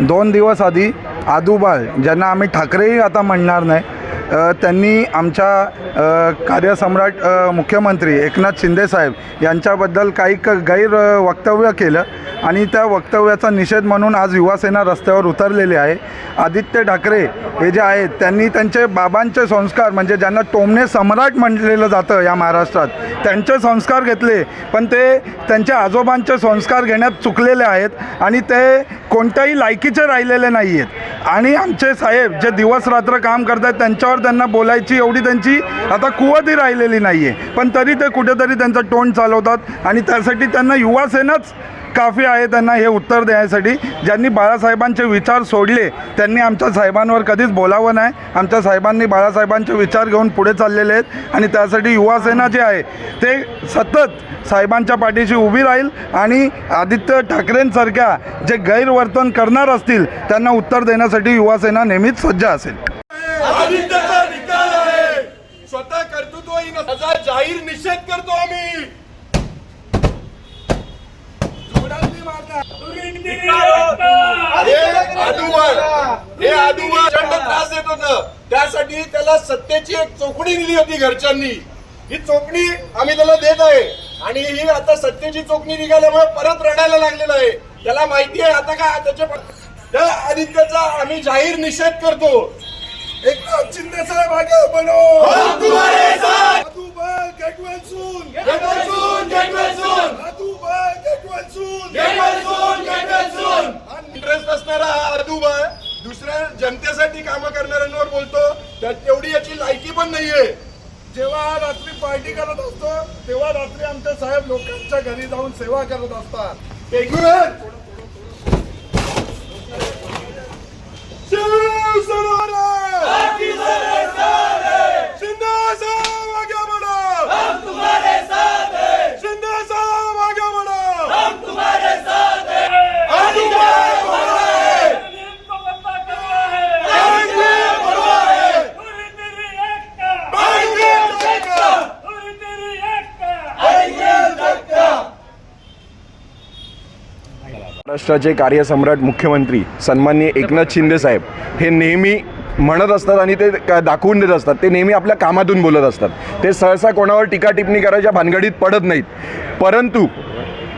दोन दिवस आधी आदुबाळ ज्यांना आम्ही ठाकरेही आता म्हणणार नाही त्यांनी आमच्या कार्यसम्राट मुख्यमंत्री एकनाथ शिंदेसाहेब यांच्याबद्दल काही क गैर वक्तव्य केलं आणि त्या वक्तव्याचा निषेध म्हणून आज युवासेना रस्त्यावर उतरलेली आहे. आदित्य ठाकरे हे जे आहेत त्यांनी त्यांचे बाबांचे संस्कार म्हणजे ज्यांना टोमणे सम्राट म्हटलेलं जातं या महाराष्ट्रात त्यांचे संस्कार घेतले. पण ते त्यांच्या आजोबांचे संस्कार घेण्यात चुकलेले आहेत आणि ते कोणत्याही लायकीचे राहिलेले नाही आहेत आणि आमचे साहेब जे दिवस रात्र काम करतात त्यांच्यावर त्यांना बोलायची एवढी त्यांची आता कुवतही राहिलेली नाही आहे पण तरी ते कुठेतरी त्यांचं तोंड चालवतात आणि त्यासाठी त्यांना युवासेनाच काफी आहे त्यांना हे उत्तर देण्यासाठी ज्यांनी बाळासाहेबांचे विचार सोडले त्यांनी आमच्या साहेबांवर कधीच बोलावं नाही. आमच्या साहेबांनी बाळासाहेबांचे विचार घेऊन पुढे चाललेले आहेत आणि त्यासाठी युवासेना जे आहे ते सतत साहेबांच्या पाठीशी उभी राहील आणि आदित्य ठाकरेंसारख्या जे गैरवर्तन करणार असतील त्यांना उत्तर देण्यासाठी युवासेना नेहमीच सज्ज असेल. स्वतः कर्तृत्वहीन जाहीर निषेध करतो आम्ही. हे आदुबाळ प्रचंड त्रास देत होतं. त्यासाठी त्याला सत्तेची एक चोकडी दिली होती घरच्यांनी. ही चोकडी आम्ही त्याला देत आहे. आणि ही आता सत्तेची चोकडी निघाल्यामुळे परत रडायला लागलेलं आहे. त्याला माहिती आहे आता काय त्याच्या त्या आदित्यचा आम्ही जाहीर निषेध करतो. एक शिंदे साहेब आगे दुसऱ्या जनतेसाठी कामं करणाऱ्यांवर बोलतो त्यात तेवढी याची लायकी पण नाहीये. जेव्हा रात्री पार्टी करत असतो तेव्हा रात्री आमच्या साहेब लोकांच्या घरी जाऊन सेवा करत असतात. रेग्युलर महाराष्ट्राचे कार्यसम्राट मुख्यमंत्री सन्माननीय एकनाथ शिंदे साहेब हे नेहमी म्हणत असतात आणि ते दाखवून देत असतात. ते नेहमी आपल्या कामातून बोलत असतात. ते सहसा कोणावर टीका टिप्पणी करायच्या भानगडीत पडत नाहीत. परंतु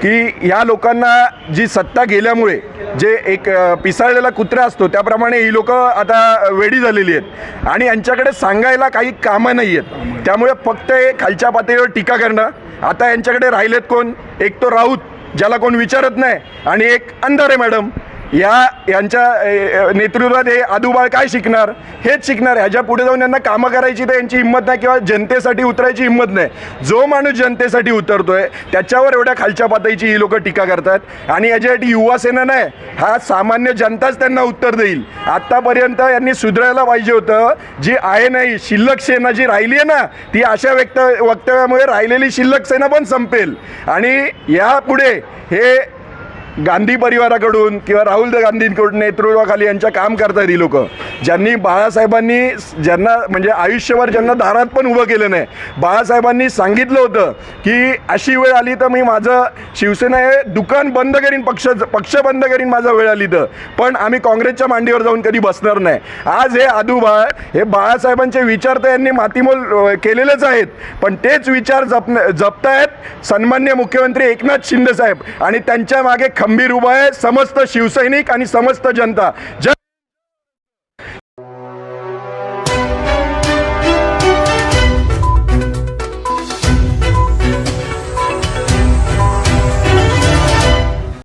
की या लोकांना जी सत्ता गेल्यामुळे जे एक पिसाळलेला कुत्रा असतो त्याप्रमाणे ही लोक आता वेडी झालेली आहेत. आणि यांच्याकडे सांगायला काही कामं नाही आहेत. त्यामुळे फक्त हे खालच्या पातळीवर टीका करणं. आता यांच्याकडे राहिलेत कोण? एक तो राऊत. ज्याला कोण विचारत नाही. आणि एक अंधारे मॅडम. या यांच्या नेतृत्वात हे आदुबाळ काय शिकणार? हेच शिकणार. ह्याच्या पुढे जाऊन यांना कामं करायची तर यांची हिंमत नाही किंवा जनतेसाठी उतरायची हिंमत नाही. जो माणूस जनतेसाठी उतरतोय त्याच्यावर एवढ्या खालच्या पातळीची ही लोक टीका करतात. आणि याच्यासाठी युवा सेना नाही हा सामान्य जनताच त्यांना उत्तर देईल. आत्तापर्यंत यांनी सुधारायला पाहिजे होतं. जी आहे नाही शिल्लक सेना जी राहिली आहे ना ती अशा व्यक्त वक्तव्यामुळे राहिलेली शिल्लक सेना पण संपेल. आणि यापुढे हे गांधी परिवाराकडून किंवा राहुल गांधींकडून नेतृत्वाखाली यांच्या काम करतात ही लोक. ज्यांनी बाळासाहेबांनी ज्यांना म्हणजे आयुष्यभर ज्यांना दारात पण उभं केलं नाही बाळासाहेबांनी सांगितलं होतं की अशी वेळ आली तर मी माझं शिवसेना हे दुकान बंद करीन पक्ष पक्ष बंद करीन माझा वेळ आली तर. पण आम्ही काँग्रेसच्या मांडीवर जाऊन कधी बसणार नाही. आज हे आदूबाळ हे बाळासाहेबांचे विचार तर यांनी मातीमोल केलेलेच आहेत. पण तेच विचार जप जपतायत सन्मान्य मुख्यमंत्री एकनाथ शिंदे साहेब आणि त्यांच्या मागे खंबीर उभा आहे समस्त शिवसैनिक आणि समस्त जनता. जन